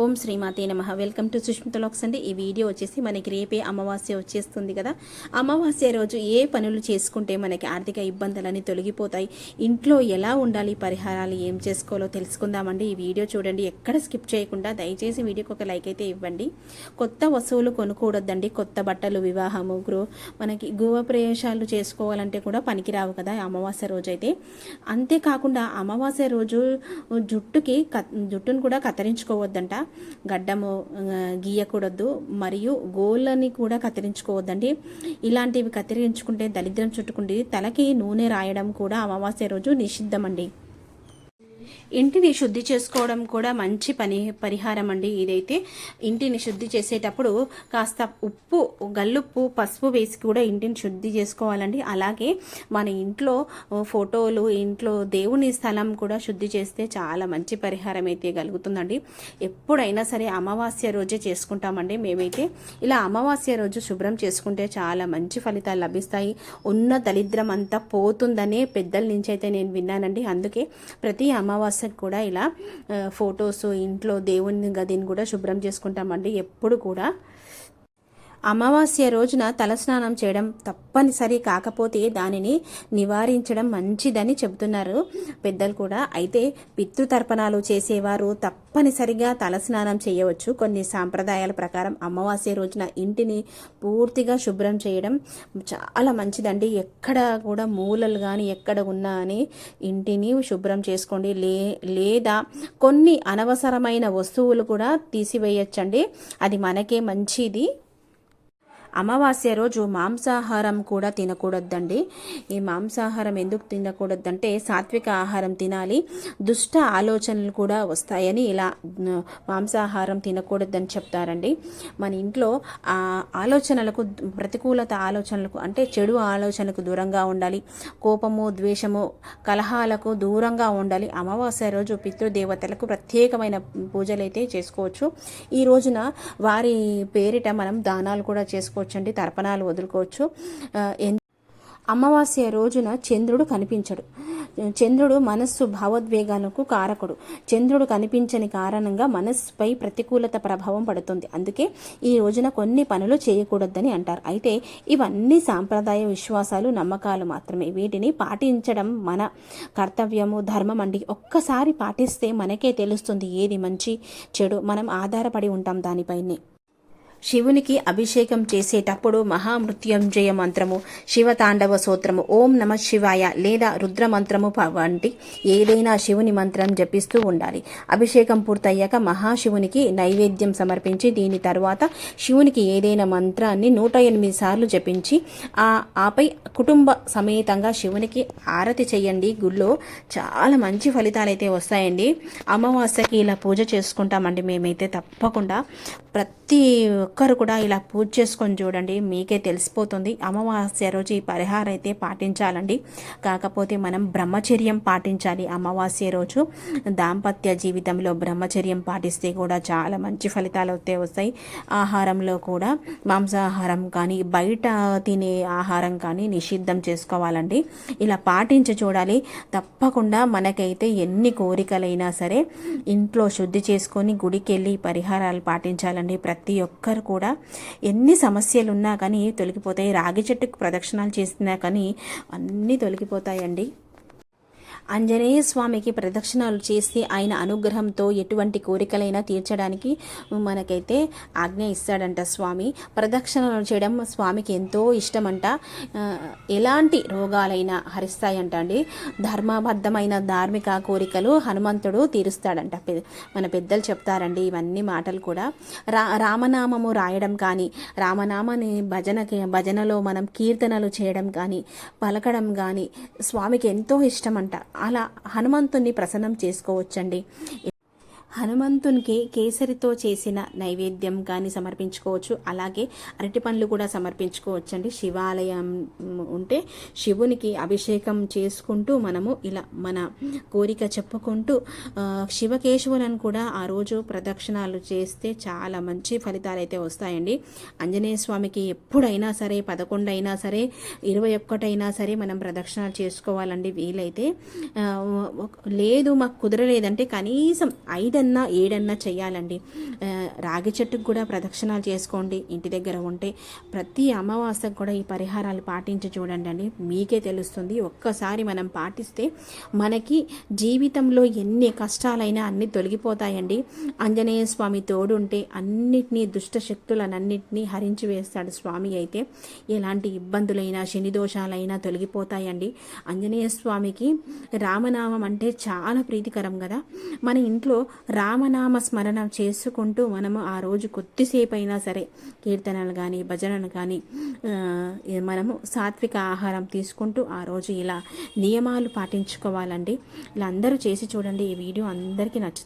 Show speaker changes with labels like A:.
A: ఓం శ్రీమాతే నమ. Welcome to Sushmita lakhs అండి. ఈ వీడియో వచ్చేసి మనకి రేపే అమావాస్య వచ్చేస్తుంది కదా. అమావాస్య రోజు ఏ పనులు చేసుకుంటే మనకి ఆర్థిక ఇబ్బందులన్నీ తొలగిపోతాయి? ఇంట్లో ఎలా ఉండాలి? పరిహారాలు ఏం చేసుకోవాలో తెలుసుకుందామండి. ఈ వీడియో చూడండి. ఎక్కడ స్కిప్ చేయకుండా దయచేసి వీడియోకి ఒక లైక్ అయితే ఇవ్వండి. కొత్త వస్తువులు కొనుక్కోవద్దండి. కొత్త బట్టలు వివాహము గృహ మనకి గృహ ప్రవేశాలు చేసుకోవాలంటే కూడా పనికిరావు కదా అమావాస్య రోజు అయితే. అంతేకాకుండా అమావాస్య రోజు జుట్టుకి జుట్టును కూడా కత్తిరించుకోవద్దంట. గడ్డము గీయకూడదు. మరియు గోళ్ళని కూడా కత్తిరించుకోవద్దండి. ఇలాంటివి కత్తిరించుకుంటే దరిద్రం చుట్టుకుంటే తలకి నూనె రాయడం కూడా అమావాస్య రోజు నిషిద్ధమండి. ఇంటిని శుద్ధి చేసుకోవడం కూడా మంచి పని పరిహారం అండి ఇదైతే. ఇంటిని శుద్ధి చేసేటప్పుడు కాస్త ఉప్పు గల్లుప్పు పసుపు వేసి కూడా ఇంటిని శుద్ధి చేసుకోవాలండి. అలాగే మన ఇంట్లో ఫోటోలు ఇంట్లో దేవుని స్థలం కూడా శుద్ధి చేస్తే చాలా మంచి పరిహారం అయితే కలుగుతుందండి. ఎప్పుడైనా సరే అమావాస్య రోజే చేసుకుంటామండి మేమైతే. ఇలా అమావాస్య రోజు శుభ్రం చేసుకుంటే చాలా మంచి ఫలితాలు లభిస్తాయి. ఉన్న దరిద్రం అంతా పోతుందనే పెద్దల నుంచి అయితే నేను విన్నానండి. అందుకే ప్రతి అమావాస్య అమావాస్యకు కూడా ఇలా ఫొటోస్ ఇంట్లో దేవుని గదిని కూడా శుభ్రం చేసుకుంటామండి ఎప్పుడు కూడా. అమావాస్య రోజున తలస్నానం చేయడం తప్పనిసరి కాకపోతే దానిని నివారించడం మంచిదని చెబుతున్నారు పెద్దలు కూడా. అయితే పితృతర్పణాలు చేసేవారు తప్పనిసరిగా తలస్నానం చేయవచ్చు. కొన్ని సాంప్రదాయాల ప్రకారం అమావాస్య రోజున ఇంటిని పూర్తిగా శుభ్రం చేయడం చాలా మంచిదండి. ఎక్కడ కూడా మూలలు కానీ ఎక్కడ ఉన్నా అని ఇంటిని శుభ్రం చేసుకోండి. లే లేదా కొన్ని అనవసరమైన వస్తువులు కూడా తీసివేయచ్చండి. అది మనకే మంచిది. అమావాస్య రోజు మాంసాహారం కూడా తినకూడదండి. ఈ మాంసాహారం ఎందుకు తినకూడదంటే సాత్విక ఆహారం తినాలి. దుష్ట ఆలోచనలు కూడా వస్తాయని ఇలా మాంసాహారం తినకూడదని చెప్తారండి. మన ఇంట్లో ఆ ఆలోచనలకు ప్రతికూలత ఆలోచనలకు అంటే చెడు ఆలోచనలకు దూరంగా ఉండాలి. కోపము ద్వేషము కలహాలకు దూరంగా ఉండాలి. అమావాస్య రోజు పితృదేవతలకు ప్రత్యేకమైన పూజలు అయితే చేసుకోవచ్చు. ఈ రోజున వారి పేరిట మనం దానాలు కూడా చేసుకోవచ్చండి తర్పణాలు వదులుకోవచ్చు. అమావాస్య రోజున చంద్రుడు కనిపించడు. చంద్రుడు మనస్సు భావోద్వేగాలకు కారకుడు. చంద్రుడు కనిపించని కారణంగా మనస్సుపై ప్రతికూలత ప్రభావం పడుతుంది. అందుకే ఈ రోజున కొన్ని పనులు చేయకూడదని అంటారు. అయితే ఇవన్నీ సాంప్రదాయ విశ్వాసాలు నమ్మకాలు మాత్రమే. వీటిని పాటించడం మన కర్తవ్యము ధర్మం అండి. ఒక్కసారి పాటిస్తే మనకే తెలుస్తుంది ఏది మంచి చెడు. మనం ఆధారపడి ఉంటాం దానిపైనే. శివునికి అభిషేకం చేసేటప్పుడు మహామృత్యుంజయ మంత్రము శివతాండవ సూత్రము ఓం నమ శివాయ లేదా రుద్ర మంత్రము వంటి ఏదైనా శివుని మంత్రం జపిస్తూ ఉండాలి. అభిషేకం పూర్తయ్యాక మహాశివునికి నైవేద్యం సమర్పించి దీని తర్వాత శివునికి ఏదైనా మంత్రాన్ని నూట ఎనిమిది సార్లు జపించి ఆ ఆపై కుటుంబ సమేతంగా శివునికి ఆరతి చేయండి. గుళ్ళో చాలా మంచి ఫలితాలు అయితే వస్తాయండి. అమావాస్యకి ఇలా పూజ చేసుకుంటామండి మేమైతే తప్పకుండా. ప్రతి ఒక్కరు కూడా ఇలా పూజ చేసుకొని చూడండి మీకే తెలిసిపోతుంది. అమావాస్య రోజు ఈ పరిహారం అయితే పాటించాలండి. కాకపోతే మనం బ్రహ్మచర్యం పాటించాలి అమావాస్య రోజు. దాంపత్య జీవితంలో బ్రహ్మచర్యం పాటిస్తే కూడా చాలా మంచి ఫలితాలు అయితే వస్తాయి. ఆహారంలో కూడా మాంసాహారం కానీ బయట తినే ఆహారం కానీ నిషిద్ధం చేసుకోవాలండి. ఇలా పాటించి చూడాలి. తప్పకుండా మనకైతే ఎన్ని కోరికలైనా సరే ఇంట్లో శుద్ధి చేసుకొని గుడికి వెళ్ళి పరిహారాలు పాటించాలండి. ప్రతి ఒక్కరు కూడా ఎన్ని సమస్యలు ఉన్నా కానీ తొలగిపోతాయి. రాగి చెట్టుకు ప్రదక్షిణాలు చేసినా కానీ అన్నీ తొలగిపోతాయండి. ఆంజనేయ స్వామికి ప్రదక్షిణాలు చేసి ఆయన అనుగ్రహంతో ఎటువంటి కోరికలైనా తీర్చడానికి మనకైతే ఆజ్ఞ ఇస్తాడంట స్వామి. ప్రదక్షిణలు చేయడం స్వామికి ఎంతో ఇష్టమంట. ఎలాంటి రోగాలైనా హరిస్తాయంట అండి. ధర్మబద్ధమైన ధార్మిక కోరికలు హనుమంతుడు తీరుస్తాడంట. మన పెద్దలు చెప్తారండి ఇవన్నీ మాటలు కూడా. రా రామనామము రాయడం కానీ రామనామని భజనకి భజనలో మనం కీర్తనలు చేయడం కానీ పలకడం కానీ స్వామికి ఎంతో ఇష్టమంట. అలా హనుమంతుణ్ణి ప్రసన్నం చేసుకోవచ్చండి. హనుమంతునికి కేసరితో చేసిన నైవేద్యం కానీ సమర్పించుకోవచ్చు. అలాగే అరటి పండ్లు కూడా సమర్పించుకోవచ్చండి. శివాలయం ఉంటే శివునికి అభిషేకం చేసుకుంటూ మనము ఇలా మన కోరిక చెప్పుకుంటూ శివకేశవులను కూడా ఆ రోజు ప్రదక్షిణాలు చేస్తే చాలా మంచి ఫలితాలు అయితే వస్తాయండి. ఆంజనేయ స్వామికి ఎప్పుడైనా సరే పదకొండు అయినా సరే ఇరవై ఒక్కటైనా సరే మనం ప్రదక్షిణాలు చేసుకోవాలండి వీలైతే. లేదు మాకు కుదరలేదంటే కనీసం ఐదు ఐదన్నా ఏడన్నా చేయాలండి రాగి చెట్టుకు కూడా ప్రదక్షిణాలు చేసుకోండి. ఇంటి దగ్గర ఉంటే ప్రతి అమావాస్యకు కూడా ఈ పరిహారాలు పాటించి చూడండి అండి. మీకే తెలుస్తుంది. ఒక్కసారి మనం పాటిస్తే మనకి జీవితంలో ఎన్ని కష్టాలైనా అన్ని తొలగిపోతాయండి. ఆంజనేయ స్వామి తోడుంటే అన్నిటినీ దుష్ట శక్తులనన్నిటినీ హరించి వేస్తాడు స్వామి అయితే. ఎలాంటి ఇబ్బందులైనా శని దోషాలైనా తొలగిపోతాయండి. ఆంజనేయ స్వామికి రామనామం అంటే చాలా ప్రీతికరం కదా. మన ఇంట్లో రామనామ స్మరణ చేసుకుంటూ మనము ఆ రోజు కొద్దిసేపు అయినా సరే కీర్తనలు కానీ భజనలు కానీ మనము సాత్విక ఆహారం తీసుకుంటూ ఆ రోజు ఇలా నియమాలు పాటించుకోవాలండి. ఇలా అందరూ చేసి చూడండి ఈ వీడియో అందరికీ నచ్చుతుంది.